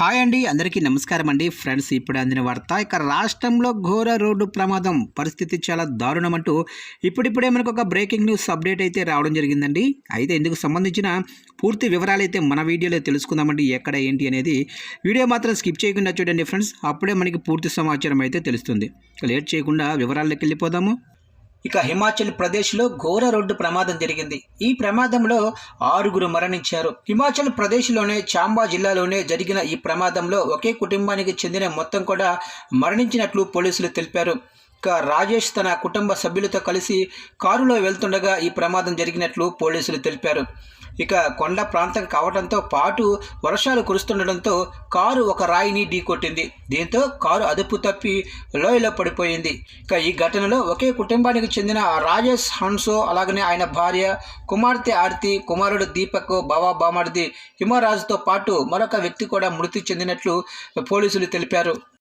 Hi అండి అందరికీ నమస్కారం అండి. ఫ్రెండ్స్ ఇప్పుడు అందిన వార్త ఇక రాష్ట్రంలో ఘోర రోడ్డు ప్రమాదం. పరిస్థితి చాలా దారుణం అంటూ ఇప్పుడిప్పుడే మనకు ఒక బ్రేకింగ్ న్యూస్ అప్డేట్ అయితే రావడం జరిగిందండి. అయితే ఇందుకు సంబంధించిన పూర్తి వివరాలు అయితే మన వీడియోలో తెలుసుకుందామండి ఎక్కడ ఏంటి అనేది వీడియో మాత్రం స్కిప్ చేయకుండా చూడండి ఫ్రెండ్స్. అప్పుడే మనకి పూర్తి సమాచారం అయితే తెలుస్తుంది. లేట్ చేయకుండా వివరాల్లోకి వెళ్ళిపోదాము. ఇక హిమాచల్ ప్రదేశ్లో ఘోర రోడ్డు ప్రమాదం జరిగింది. ఈ ప్రమాదంలో ఆరుగురు మరణించారు. హిమాచల్ ప్రదేశ్లోనే చాంబా జిల్లాలోనే జరిగిన ఈ ప్రమాదంలో ఒకే కుటుంబానికి చెందిన మొత్తం కూడా మరణించినట్లు పోలీసులు తెలిపారు. ఇక రాజేష్ తన కుటుంబ సభ్యులతో కలిసి కారులో వెళ్తుండగా ఈ ప్రమాదం జరిగినట్లు పోలీసులు తెలిపారు. ఇక కొండ ప్రాంతం కావడంతో పాటు వర్షాలు కురుస్తుండటంతో కారు ఒక రాయిని ఢీకొట్టింది. దీంతో కారు అదుపు తప్పి లోయలో పడిపోయింది. ఇక ఈ ఘటనలో ఒకే కుటుంబానికి చెందిన రాజేష్ హన్సో అలాగనే ఆయన భార్య కుమార్తె ఆర్తి కుమారుడు దీపక్ బావా బామర్ది హిమరాజుతో పాటు మరొక వ్యక్తి కూడా మృతి చెందినట్లు పోలీసులు తెలిపారు.